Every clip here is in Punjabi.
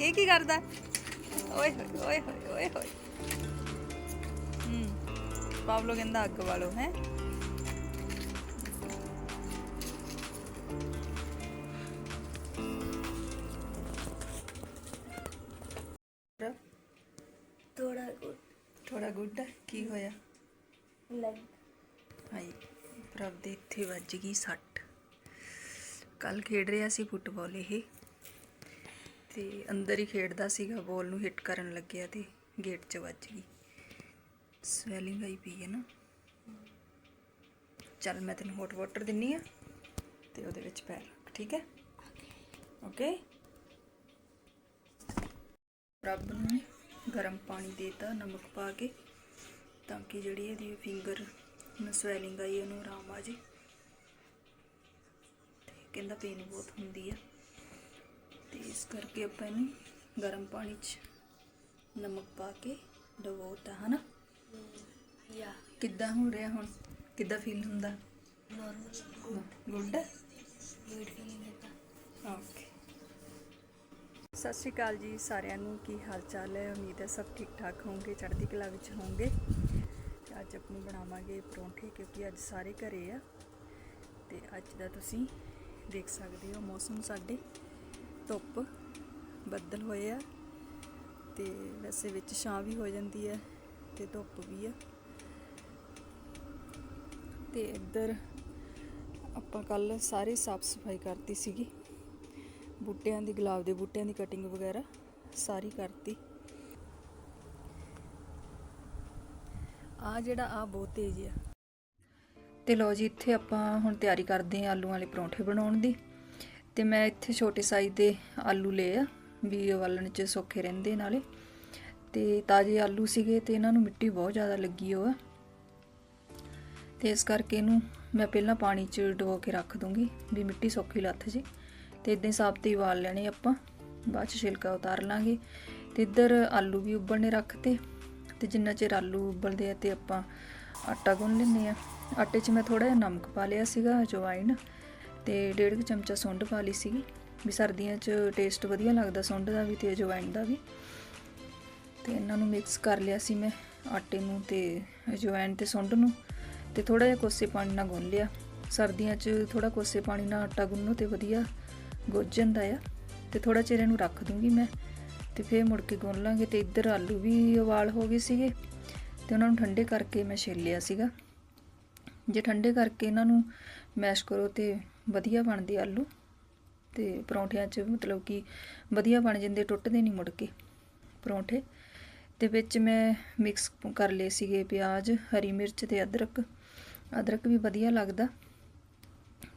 ਇਹ ਕੀ ਕਰਦਾ? ਓਏ ਹੋਏ ਓਏ ਹੋਏ ਓਏ ਹੋਏ। ਹੂੰ। ਪਾਵਲੋ ਕਹਿੰਦਾ ਅੱਗ ਵਾਲੋ ਹੈ? ਥੋੜਾ ਗੁੱਡ। ਥੋੜਾ ਗੁੱਡ ਕੀ ਹੋਇਆ? ਲੱਗ ਹਾਈ ਪ੍ਰਭ ਦੇ ਇੱਥੇ ਵੱਜ ਗਈ ਸੱਟ। ਕੱਲ ਖੇਡ ਰਿਹਾ ਸੀ ਫੁੱਟਬਾਲ ਇਹ। ਤੇ ਅੰਦਰ ਹੀ ਖੇਡਦਾ ਸੀਗਾ ਬੋਲ ਨੂੰ ਹਿੱਟ ਕਰਨ ਲੱਗਿਆ ਤੇ ਗੇਟ 'ਚ ਵੱਜ ਗਈ। ਸਵੈਲਿੰਗ ਆਈ ਪਈ ਹੈ ਨਾ। ਚੱਲ ਮੈਂ ਤੈਨੂੰ ਹੌਟ ਵਾਟਰ ਦਿੰਨੀ ਆ ਤੇ ਉਹਦੇ ਵਿੱਚ ਪੈਰ ਰੱਖ, ਠੀਕ ਹੈ? ਓਕੇ ਪ੍ਰਭ ਨੂੰ ਗਰਮ ਪਾਣੀ ਦੇਤਾ, ਨਮਕ ਪਾ ਕੇ, ਤਾਂ ਕਿ ਜਿਹੜੀ ਇਹਦੀ ਫਿੰਗਰ ਨੂੰ ਸਵੈਲਿੰਗ ਆਈ, ਉਹਨੂੰ ਆਰਾਮ ਆ ਜੇ ਤੇ ਕਹਿੰਦਾ ਪੇਨ ਬਹੁਤ ਹੁੰਦੀ ਆ। ਇਸ ਕਰਕੇ ਆਪਾਂ ਇਹਨੂੰ ਗਰਮ ਪਾਣੀ 'ਚ ਨਮਕ ਪਾ ਕੇ ਡਬੋਤਾ ਹਨਾ? ਯਾ। ਕਿੱਦਾਂ ਹੋ ਰਿਹਾ ਹੁਣ? ਕਿੱਦਾਂ ਫੀਲ ਹੁੰਦਾ? ਨਾਰਮਲ ਗੁੱਡ ਗੁੱਡ ਫੀਲਿੰਗ ਹੈ ਓਕੇ ਸਤਿ ਸ਼੍ਰੀ ਅਕਾਲ ਜੀ ਸਾਰਿਆਂ ਨੂੰ। ਕੀ ਹਾਲ ਚਾਲ ਹੈ? ਉਮੀਦ ਹੈ ਸਭ ਠੀਕ ਠਾਕ ਹੋਵੋਗੇ ਚੜ੍ਹਦੀ ਕਲਾ ਵਿੱਚ ਹੋਵੋਗੇ ਅੱਜ ਆਪਣੀ ਬਣਾਵਾਂਗੇ ਪਰੌਂਠੇ ਕਿਉਂਕਿ ਅੱਜ ਸਾਰੇ ਘਰੇ ਆ। ਤੇ ਅੱਜ ਦਾ ਤੁਸੀਂ ਦੇਖ ਸਕਦੇ ਹੋ ਮੌਸਮ ਸਾਡੇ। ਧੁੱਪ ਬੱਦਲ ਹੋਏ ਆ ਤੇ ਵੈਸੇ ਵਿੱਚ ਛਾਂ ਵੀ ਹੋ ਜਾਂਦੀ ਹੈ ਤੇ ਧੁੱਪ ਵੀ ਆ। ਤੇ ਇੱਧਰ ਆਪਾਂ ਕੱਲ ਸਾਰੇ ਸਾਫ਼ ਸਫ਼ਾਈ ਕਰਤੀ ਸੀਗੀ। ਬੂਟਿਆਂ ਦੀ, ਗੁਲਾਬ ਦੇ ਬੂਟਿਆਂ ਦੀ ਕਟਿੰਗ ਵਗੈਰਾ ਸਾਰੀ ਕਰਤੀ। ਆ ਜਿਹੜਾ ਆ ਬਹੁਤ ਤੇਜ਼ ਆ। ਤੇ ਲੋ ਜੀ, ਇੱਥੇ ਆਪਾਂ ਹੁਣ ਤਿਆਰੀ ਕਰਦੇ ਆ ਆਲੂ ਵਾਲੇ ਪਰੌਂਠੇ ਬਣਾਉਣ ਦੀ। ਤੇ ਮੈਂ ਇੱਥੇ ਛੋਟੇ ਸਾਈਜ਼ ਦੇ ਆਲੂ ਲਏ ਆ, ਵੀ ਉਬਾਲਣ ਚ ਸੌਖੇ ਰਹਿੰਦੇ ਨਾਲੇ। ਤੇ ਤਾਜ਼ੇ ਆਲੂ ਸੀਗੇ ਤੇ ਇਹਨਾਂ ਨੂੰ ਮਿੱਟੀ ਬਹੁਤ ਜ਼ਿਆਦਾ ਲੱਗੀ ਹੋਆ। ਤੇ ਇਸ ਕਰਕੇ ਇਹਨੂੰ ਮੈਂ ਪਹਿਲਾਂ ਪਾਣੀ 'ਚ ਡੁਬੋ ਕੇ ਰੱਖ ਦੂੰਗੀ, ਵੀ ਮਿੱਟੀ ਸੌਖੀ ਲੱਥ ਜੇ। ਤੇ ਇਦਾਂ ਹੀ ਸਾਬਤ ਹੀ ਉਬਾਲ ਲੈਣੇ ਆਪਾਂ, ਬਾਅਦ 'ਚ ਛਿਲਕਾ ਉਤਾਰ ਲਾਂਗੇ। ਤੇ ਇੱਧਰ ਆਲੂ ਵੀ ਉਬਲਣੇ ਰੱਖਤੇ ਤੇ ਜਿੰਨਾ ਚਿਰ ਆਲੂ ਉਬਲਦੇ ਆ ਤੇ ਆਪਾਂ ਆਟਾ ਗੁੰਨ ਲੈਂਦੇ ਆ। ਆਟੇ 'ਚ ਮੈਂ ਥੋੜਾ ਜਿਹਾ ਨਮਕ ਪਾ ਲਿਆ ਸੀਗਾ ਅਜਵਾਇਣ ਤੇ ਡੇਢ ਕੁ ਚਮਚਾ ਸੁੰਡ ਪਾ ਲਈ ਸੀਗੀ। ਵੀ ਸਰਦੀਆਂ 'ਚ ਟੇਸਟ ਵਧੀਆ ਲੱਗਦਾ ਸੁੰਡ ਦਾ ਵੀ ਤੇ ਅਜਵਾਇਣ ਦਾ ਵੀ। ਤੇ ਇਹਨਾਂ ਨੂੰ ਮਿਕਸ ਕਰ ਲਿਆ ਸੀ ਮੈਂ ਆਟੇ ਨੂੰ ਤੇ ਅਜਵਾਇਣ ਤੇ ਸੁੰਡ ਨੂੰ ਤੇ ਥੋੜਾ ਜਿਹਾ ਕੋਸੇ ਪਾਣੀ ਨਾਲ ਗੁੰਨ ਲਿਆ। ਸਰਦੀਆਂ 'ਚ ਥੋੜਾ ਕੋਸੇ ਪਾਣੀ ਨਾਲ ਆਟਾ ਗੁੰਨੋ ਤੇ ਵਧੀਆ ਗੁੱਝ ਜਾਂਦਾ ਆ। ਤੇ ਥੋੜਾ ਚਿਰ ਇਹਨੂੰ ਰੱਖ ਦੂੰਗੀ ਮੈਂ ਤੇ ਫੇਰ ਮੁੜ ਕੇ ਗੁੰਨ ਲਾਂਗੇ ਤੇ ਇੱਧਰ ਆਲੂ ਵੀ ਉਬਾਲ ਹੋ ਗਏ ਸੀਗੇ ਤੇ ਉਹਨਾਂ ਨੂੰ ਠੰਡੇ ਕਰਕੇ ਮੈਂ ਛਿੱਲ ਲਿਆ ਸੀਗਾ। ਜੇ ਠੰਡੇ ਕਰਕੇ ਇਹਨਾਂ ਨੂੰ ਮੈਸ਼ ਕਰੋ ਤੇ ਵਧੀਆ ਬਣਦੇ ਆਲੂ ਤੇ ਪਰੌਂਠਿਆਂ 'ਚ ਮਤਲਬ ਕਿ ਵਧੀਆ ਬਣ ਜਾਂਦੇ, ਟੁੱਟਦੇ ਨਹੀਂ ਮੁੜ ਕੇ ਪਰੌਂਠੇ। ਤੇ ਵਿੱਚ ਮੈਂ ਮਿਕਸ ਕਰ ਲਏ ਸੀਗੇ ਪਿਆਜ਼, ਹਰੀ ਮਿਰਚ ਤੇ ਅਦਰਕ। ਅਦਰਕ ਵੀ ਵਧੀਆ ਲੱਗਦਾ।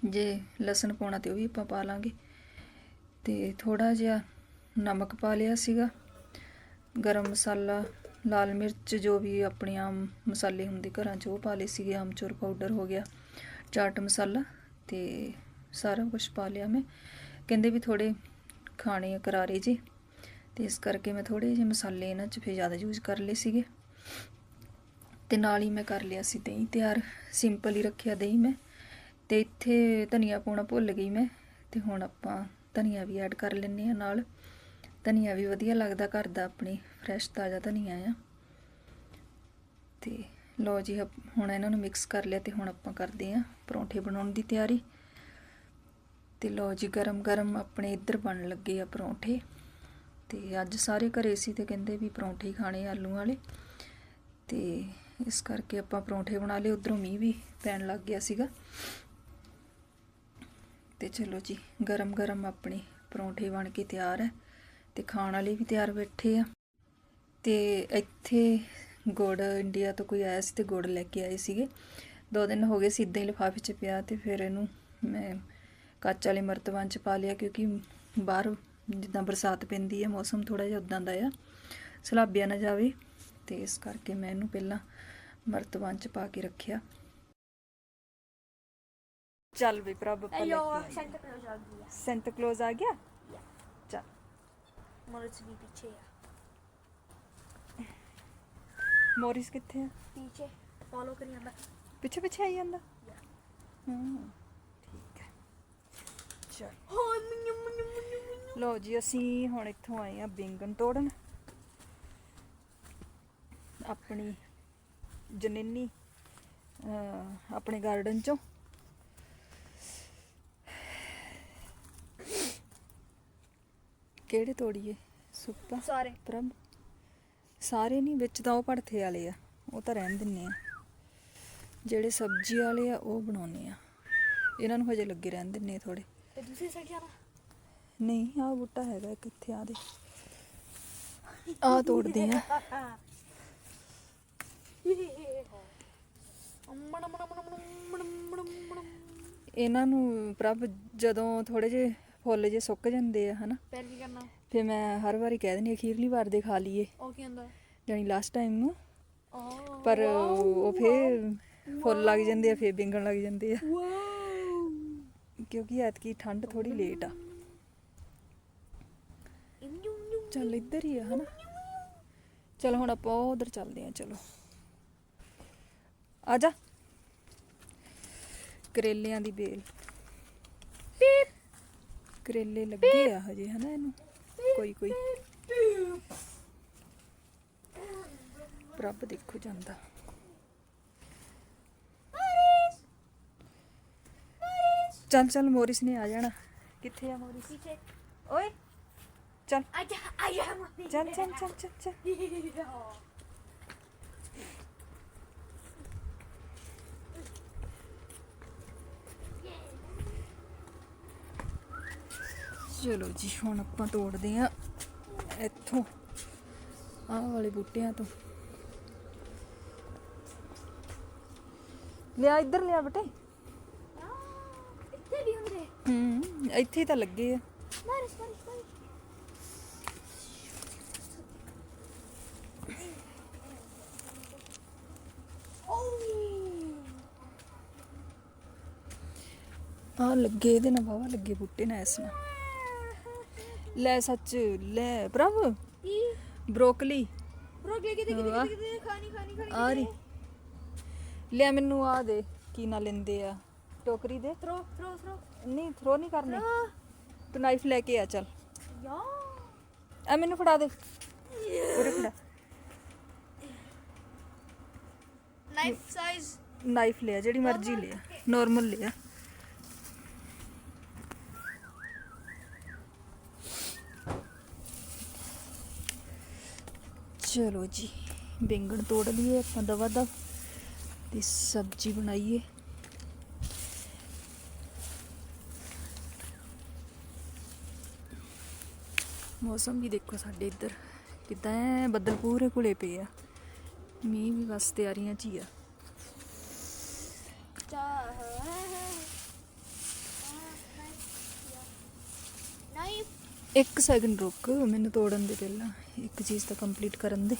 ਜੇ ਲਸਣ ਪਾਉਣਾ ਤੇ ਉਹ ਵੀ ਆਪਾਂ ਪਾ ਲਾਂਗੇ। ਤੇ ਥੋੜਾ ਜਿਹਾ ਨਮਕ ਪਾ ਲਿਆ ਸੀਗਾ। ਗਰਮ ਮਸਾਲਾ, ਲਾਲ ਮਿਰਚ ਜੋ ਵੀ ਆਪਣੇ ਆਮ ਮਸਾਲੇ ਹੁੰਦੇ ਘਰਾਂ 'ਚ ਉਹ ਪਾ ਲਏ ਸੀਗੇ। ਆਮਚੂਰ ਪਾਊਡਰ ਹੋ ਗਿਆ, ਚਾਟ ਮਸਾਲਾ ਤੇ ਸਾਰਾ ਕੁਝ ਪਾ ਲਿਆ ਮੈਂ। ਕਹਿੰਦੇ ਵੀ ਥੋੜੇ ਖਾਣੇ ਕਰਾਰੇ ਜੀ। ਤੇ ਇਸ ਕਰਕੇ ਮੈਂ ਥੋੜੇ ਜਿਹੇ ਮਸਾਲੇ ਇਹਨਾਂ 'ਚ ਫਿਰ ਜ਼ਿਆਦਾ ਯੂਜ਼ ਕਰ ਲਏ ਸੀਗੇ। ਤੇ ਨਾਲ ਹੀ ਮੈਂ ਕਰ ਲਿਆ ਸੀ ਦਹੀਂ ਤਿਆਰ। ਸਿੰਪਲ ਹੀ ਰੱਖਿਆ ਦਹੀਂ ਮੈਂ। ਤੇ ਇੱਥੇ ਧਨੀਆ ਪਾਉਣਾ ਭੁੱਲ ਗਈ ਮੈਂ। ਤੇ ਹੁਣ ਆਪਾਂ ਧਨੀਆ ਵੀ ਐਡ ਕਰ ਲੈਂਦੇ ਆ ਨਾਲ। ਧਨੀਆ ਵੀ ਵਧੀਆ ਲੱਗਦਾ ਘਰ ਦਾ ਆਪਣੀ ਫਰੈਸ਼ ਤਾਜ਼ਾ ਧਨੀਆ ਆ। ਤੇ ਲੋ ਜੀ ਹਪ- ਹੁਣ ਇਹਨਾਂ ਨੂੰ ਮਿਕਸ ਕਰ ਲਿਆ ਤੇ ਹੁਣ ਆਪਾਂ ਕਰਦੇ ਆ ਪਰੌਂਠੇ ਬਣਾਉਣ ਦੀ ਤਿਆਰੀ। ਤੇ ਲਓ ਜੀ ਗਰਮ ਗਰਮ ਆਪਣੇ ਇੱਧਰ ਬਣ ਲੱਗੇ ਆ ਪਰੌਂਠੇ। ਤੇ ਅੱਜ ਸਾਰੇ ਘਰੇ ਸੀ ਤੇ ਕਹਿੰਦੇ ਵੀ ਪਰੌਂਠੇ ਹੀ ਖਾਣੇ ਆਲੂ ਵਾਲੇ। ਤੇ ਇਸ ਕਰਕੇ ਆਪਾਂ ਪਰੌਂਠੇ ਬਣਾ ਲਏ, ਉਧਰੋਂ ਮੀਂਹ ਵੀ ਪੈਣ ਲੱਗ ਗਿਆ ਸੀਗਾ। ਤੇ ਚਲੋ ਜੀ ਗਰਮ ਗਰਮ ਆਪਣੇ ਪਰੌਂਠੇ ਬਣ ਕੇ ਤਿਆਰ ਹੈ ਤੇ ਖਾਣ ਵਾਲੇ ਵੀ ਤਿਆਰ ਬੈਠੇ ਆ। ਤੇ ਇੱਥੇ ਗੁੜ ਇੰਡੀਆ ਤੋਂ ਕੋਈ ਆਇਆ ਸੀ ਤੇ ਗੁੜ ਲੈ ਕੇ ਆਏ ਸੀਗੇ। ਦੋ ਦਿਨ ਹੋ ਗਏ ਸੀ ਇਦਾਂ ਹੀ ਲਿਫਾਫੇ 'ਚ ਪਿਆ ਤੇ ਫਿਰ ਇਹਨੂੰ ਮੈਂ ਕੱਚ ਵਾਲੇ ਮਰਤਬਾਨ 'ਚ ਪਾ ਲਿਆ ਕਿਉਂਕਿ ਬਾਹਰ ਜਿੱਦਾਂ ਬਰਸਾਤ ਪੈਂਦੀ ਹੈ ਮੌਸਮ ਥੋੜਾ ਜਿਹਾ ਉਦਾਂ ਦਾ ਆ। ਸਲਾਬਿਆ ਨਾ ਜਾਵੇ ਤੇ ਇਸ ਕਰਕੇ ਮੈਂ ਇਹਨੂੰ ਪਹਿਲਾਂ ਮਰਤਬਾਨ 'ਚ ਪਾ ਕੇ ਰੱਖਿਆ। ਚੱਲ ਵੀ ਭਰਾ ਬੱਪਾ ਲੈ ਕੇ ਸੈਂਟਾ ਕਲੋਜ਼ ਆ ਗਿਆ ਸੈਂਟਾ ਕਲੋਜ਼ ਆ ਗਿਆ? ਚੱਲ। ਮੋਰਿਸ ਵੀ ਪਿੱਛੇ ਆ। ਮੋਰਿਸ ਕਿੱਥੇ ਆ? ਪਿੱਛੇ ਫੋਲੋ ਕਰੀ ਜਾਂਦਾ। ਪਿੱਛੇ ਪਿੱਛੇ ਆਈ ਜਾਂਦਾ? ਹੂੰ। ਚਲ ਲੋ ਜੀ ਅਸੀਂ ਹੁਣ ਇੱਥੋਂ ਆਏ ਆ ਬੈਂਗਣ ਤੋੜਨ। ਆਪਣੀ ਜਨਨੀ ਆਪਣੇ ਗਾਰਡਨ ਚੋਂ। ਕਿਹੜੇ ਤੋੜੀਏ? ਸੁੱਪਾ ਸਾਰੇ। ਪ੍ਰਭ ਸਾਰੇ ਨਹੀਂ ਵਿੱਚ ਤਾਂ ਉਹ ਪੜਥੇ ਵਾਲੇ ਆ। ਉਹ ਤਾਂ ਰਹਿਣ ਦਿੰਨੇ ਆ। ਜਿਹੜੇ ਸਬਜ਼ੀ ਵਾਲੇ ਆ ਉਹ ਬਣਾਉਨੇ ਆ। ਇਹਨਾਂ ਨੂੰ ਹਜੇ ਲੱਗੇ ਰਹਿਣ ਦਿੰਨੇ ਥੋੜੇ ਤੇ ਦੂਸਰੀ ਸਾਈਡ ਜਾਣਾ? ਨਹੀਂ ਆਹ ਬੂਟਾ ਹੈਗਾ ਇੱਕ ਇੱਥੇ ਆ ਦੇ ਆ ਤੋੜਦੇ ਆ। ਇਹਨਾਂ ਨੂੰ ਪ੍ਰਭ ਜਦੋਂ ਥੋੜੇ ਜੇ ਫੁੱਲ ਜੇ ਸੁੱਕ ਜਾਂਦੇ ਆ ਹਨਾ? ਫਿਰ ਕੀ ਕਰਨਾ? ਫਿਰ ਮੈਂ ਹਰ ਵਾਰੀ ਕਹਿ ਦਿੰਦੀ ਅਖੀਰਲੀ ਵਾਰ ਦੇ ਖਾ ਲਈਏ। ਉਹ ਕੀ ਹੁੰਦਾ? ਜਾਨੀ ਲਾਸਟ ਟਾਈਮ ਨੂੰ ਪਰ ਉਹ ਫੇਰ ਫੁੱਲ ਲੱਗ ਜਾਂਦੇ ਆ ਫੇਰ ਵਿੰਗਣ ਲੱਗ ਜਾਂਦੇ ਆ। ਵਾਓ। ਕਿਉਂਕਿ ਐਤਕੀ ਠੰਡ ਥੋੜੀ ਲੇਟ ਆ। ਚੱਲ ਇੱਧਰ ਹੀ ਆ, ਹਨਾ? ਚਲ ਹੁਣ ਆਪਾਂ ਉਧਰ ਚੱਲਦੇ ਆ ਚਲੋ। ਆ ਜਾ। ਕਰੇਲਿਆਂ ਦੀ ਬੇਲ। ਕਰੇਲੇ ਲੱਗੇ ਆ ਹਜੇ, ਹਨਾ ਇਹਨੂੰ? ਕੋਈ ਕੋਈ। ਰੱਬ ਦੇਖੋ ਜਾਂਦਾ। ਚੱਲ ਚੱਲ ਮੋਰਿਸ ਨੇ ਆ ਜਾਣਾ ਕਿੱਥੇ ਆ ਮੋਰਿਸ पीछे ਓਏ ਚੱਲ आजा आजा मम्मी ਚੱਲ ਚੱਲ ਚੱਲ ਚੱਲ ਚੱਲ ਚਲੋ ਜੀ ਹੁਣ ਆਪਾਂ ਤੋੜਦੇ ਆ ਇੱਥੋਂ ਆਹ ਵਾਲੇ ਬੂਟਿਆਂ ਤੋਂ ਲਿਆ ਇੱਧਰ ਲਿਆ ਬੇਟੇ इतने भी होंगे ਹੂੰ ਇੱਥੇ ਹੀ ਤਾਂ ਲੱਗੇ ਆ। ਆ ਲੱਗੇ ਇਹਦੇ ਨਾਲ ਵਾਵਾ ਲੱਗੇ ਬੁੱਟੇ ਨਾਲ ਇਸ ਨਾਲ। ਲੈ ਸੱਚ ਲੈ ਪ੍ਰਭ। ਕੀ? ਬ੍ਰੋਕਲੀ। ਬ੍ਰੋਕਲੀ ਕਿਤੇ ਕਿਤੇ ਵਾਹ। ਕਿਤੇ ਖਾਣੀ ਖਾਣੀ ਖਾਣੀ ਆ ਰਹੀ। ਲੈ ਮੈਨੂੰ ਆ ਦੇ ਕੀ ਨਾ ਲੈਂਦੇ ਆ। ਟੋਕਰੀ ਦੇ। ਥਰੋ ਥਰੋ ਥਰੋ ਨਹੀਂ ਥਰੋ ਨਹੀਂ ਕਰਨੀ। ਤੂੰ ਨਾਈਫ ਲੈ ਕੇ ਆ ਚੱਲ। ਯਾ। ਆ ਮੈਨੂੰ ਫੜਾ ਦੇ। ਉਰੇ ਫੜਾ। ਨਾਈਫ ਸਾਈਜ਼ ਨਾਈਫ ਲਿਆ ਜਿਹੜੀ ਮਰਜ਼ੀ ਲਿਆ। ਨਾਰਮਲ ਲਿਆ। ਚਲੋ ਜੀ ਬੈਂਗਣ ਤੋੜ ਲਈਏ ਆਪਾਂ ਦਵਾ ਦਵ ਤੇ ਸਬਜ਼ੀ ਬਣਾਈਏ। ਮੌਸਮ ਵੀ ਦੇਖੋ ਸਾਡੇ ਇੱਧਰ, ਕਿਦਾਂ ਐ ਬੱਦਲ ਪੂਰੇ ਘੁਲੇ ਪਏ ਆ। ਮੀਂਹ ਵੀ ਬਸ ਤਿਆਰੀਆਂ 'ਚ ਹੀ ਆ। ਇੱਕ ਸੈਕਿੰਡ ਰੁਕ, ਮੈਨੂੰ ਤੋੜਨ ਦੇ ਪਹਿਲਾਂ, ਇੱਕ ਚੀਜ਼ ਤਾਂ ਕੰਪਲੀਟ ਕਰਨ ਦੇ।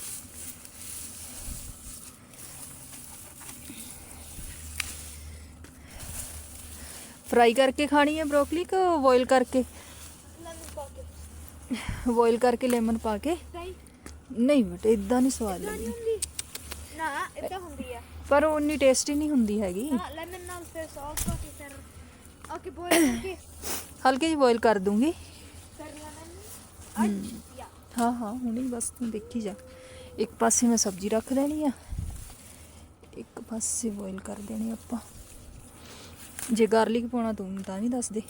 ਫਰਾਈ ਕਰਕੇ ਖਾਣੀ ਹੈ ਬ੍ਰੋਕਲੀ ਕਿ ਬੋਇਲ ਕਰਕੇ? पॉकेट ਬੋਇਲ ਕਰਕੇ ਲੈਮਨ ਪਾ ਕੇ फ्राई ਨਹੀਂ ਬਟ ਇਦਾਂ ਨਹੀਂ ਸਵਾਦ नहीं ਲੱਗਦੀ होंगी ना इतना होंगी है ਪਰ ਉਹ ਉਨੀ ਟੇਸਟੀ ਨਹੀਂ ਹੁੰਦੀ ਹੈਗੀ ना लेमन नाल फिर सॉस का फिर ओके बॉयल करके ਹਲਕੀ ਜਿਹੀ ਬੋਇਲ ਕਰ ਦੂੰਗੀ फिर लेमन आज या ਹਾਂ ਹਾਂ ਹੁਣੇ ਹੀ ਬਸ ਤੂੰ ਦੇਖੀ ਜਾ ਇੱਕ ਪਾਸੇ ਮੈਂ ਸਬਜ਼ੀ ਰੱਖ ਦੇਣੀ ਆ ਇੱਕ ਪਾਸੇ ਬੋਇਲ ਕਰ ਦੇਣੀ ਆਪਾਂ ਜੇ ਗਾਰਲਿਕ ਪਾਉਣਾ ਤੂੰ ਤਾਂ ਵੀ ਦੱਸ ਦੇ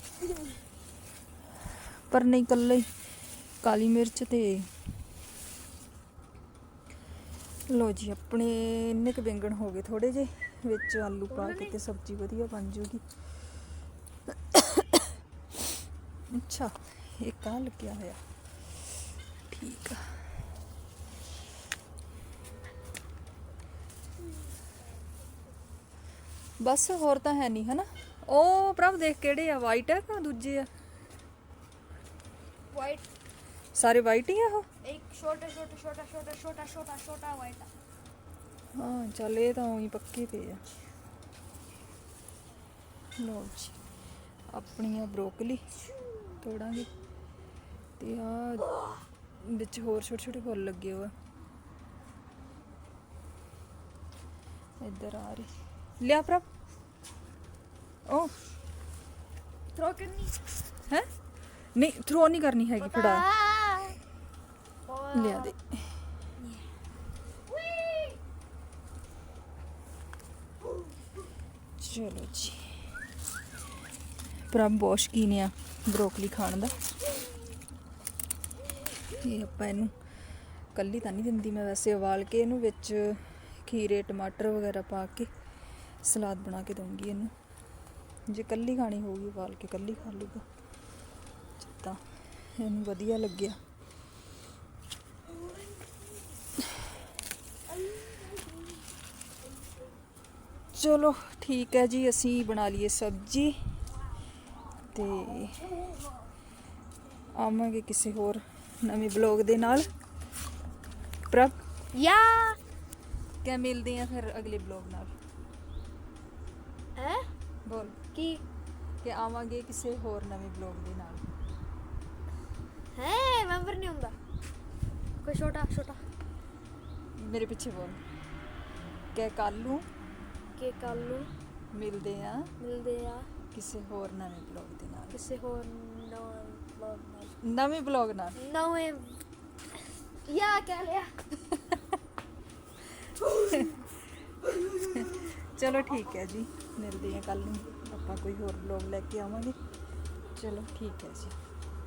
ਪਰ ਨਹੀਂ ਕੱਲੇ ਕਾਲੀ ਮਿਰਚ ਤੇ ਲੋ ਜੀ, ਆਪਣੇ ਇੰਨੇ ਕ ਵਿੰਗਣ ਹੋ ਗਏ ਥੋੜੇ ਜੇ ਵਿੱਚ ਆਲੂ ਪਾ ਕੇ ਤੇ ਸਬਜ਼ੀ ਵਧੀਆ ਬਣ ਜੂਗੀ। ਅੱਛਾ, ਇਹ ਕਾ ਲੱਗਿਆ ਹੋਇਆ? ਠੀਕ ਆ। ਬਸ ਹੋਰ ਤਾਂ ਹੈ ਨਹੀਂ, ਹਨਾ? ਉਹ ਪ੍ਰਭ ਦੇਖ ਕਿਹੜੇ ਆ ਵਾਈਟ ਆ ਕਿ ਦੂਜੇ ਆ? ਸਾਰੇ ਵਾਈਟ ਹੀ ਆ ਉਹ? ਇੱਕ ਛੋਟਾ ਛੋਟਾ ਛੋਟਾ ਛੋਟਾ ਛੋਟਾ ਛੋਟਾ ਛੋਟਾ ਵਾਈਟ ਹਾਂ ਚੱਲ ਇਹ ਤਾਂ ਉਹੀ ਪੱਕੀ ਪਈ ਆ। ਲੋ ਜੀ ਆਪਣੀ ਆ ਬ੍ਰੋਕਲੀ ਤੋੜਾਂਗੇ। ਤੇ ਆ ਵਿੱਚ ਹੋਰ ਛੋਟੇ ਛੋਟੇ ਫੁੱਲ ਲੱਗੇ ਹੋਏ। ਇੱਧਰ ਆ ਰਹੀ। ਲਿਆ ਪ੍ਰਭ ਓ। ਥਰੋ ਕਰਨੀ। ਹੈ? ਨਹੀਂ ਥਰੋ ਨਹੀਂ ਕਰਨੀ ਹੈਗੀ ਫੜਾ। ਲਿਆ ਦੇ ਚਲੋ ਜੀ। ਪ੍ਰਭ ਬਹੁਤ ਸ਼ੌਕੀਨ ਆ ਬਰੋਕਲੀ ਖਾਣ ਦਾ? ਇਹ ਆਪਾਂ ਇਹਨੂੰ ਕੱਲੀ ਤਾਂ ਨਹੀਂ ਦਿੰਦੀ ਮੈਂ ਵੈਸੇ ਉਬਾਲ ਕੇ ਇਹਨੂੰ ਵਿੱਚ ਖੀਰੇ, ਟਮਾਟਰ ਵਗੈਰਾ ਪਾ ਕੇ ਸਲਾਦ ਬਣਾ ਕੇ ਦਊਂਗੀ ਇਹਨੂੰ। ਜੇ ਕੱਲੀ ਖਾਣੀ ਹੋਊਗੀ ਉਬਾਲ ਕੇ ਕੱਲੀ ਖਾ ਲੂਗਾ ਤਾਂ ਇਹਨੂੰ ਵਧੀਆ ਲੱਗਿਆ। ਚਲੋ ਠੀਕ ਹੈ ਜੀ ਅਸੀਂ ਬਣਾ ਲਈਏ ਸਬਜੀ ਤੇ ਆਵਾਂਗੇ ਕਿਸੇ ਹੋਰ ਨਵੇਂ ਬਲੌਗ ਦੇ ਨਾਲ ਪ੍ਰਭ Ja. ਕਿਆ ਮਿਲਦੇ ਆ ਫਿਰ ਅਗਲੇ ਬਲੌਗ ਨਾਲ Hè? ਬੋਲ Ki. ਕਿ ਆਵਾਂਗੇ ਕਿਸੇ ਹੋਰ ਨਵੇਂ ਬਲੌਗ ਦੇ ਨਾਲ Hé, ben vernieuwd. ਕੋਈ ਛੋਟਾ ਛੋਟਾ ਮੇਰੇ ਪਿੱਛੇ ਬੋਲ ਕਿ ਕੱਲ ਨੂੰ ਕਿ ਕੱਲ ਨੂੰ ਮਿਲਦੇ ਆ ਮਿਲਦੇ ਆ ਕਿਸੇ ਹੋਰ ਨਵੇਂ ਬਲੌਗ ਦੇ ਨਾਲ। ਕਿਸੇ ਹੋਰ ਨਵੇਂ ਵਲੌਗ ਨਾਲ। ਨਵੇਂ ਬਲੌਗ ਨਾਲ। ਨਵੇਂ ਯਾ ਕਹਿ ਲਿਆ। ਚਲੋ ਠੀਕ ਹੈ ਜੀ। ਮਿਲਦੇ ਆ ਕੱਲ ਨੂੰ। ਆਪਾਂ ਕੋਈ ਹੋਰ ਬਲੌਗ ਲੈ ਕੇ ਆਵਾਂਗੇ। ਚਲੋ ਠੀਕ ਹੈ ਜੀ।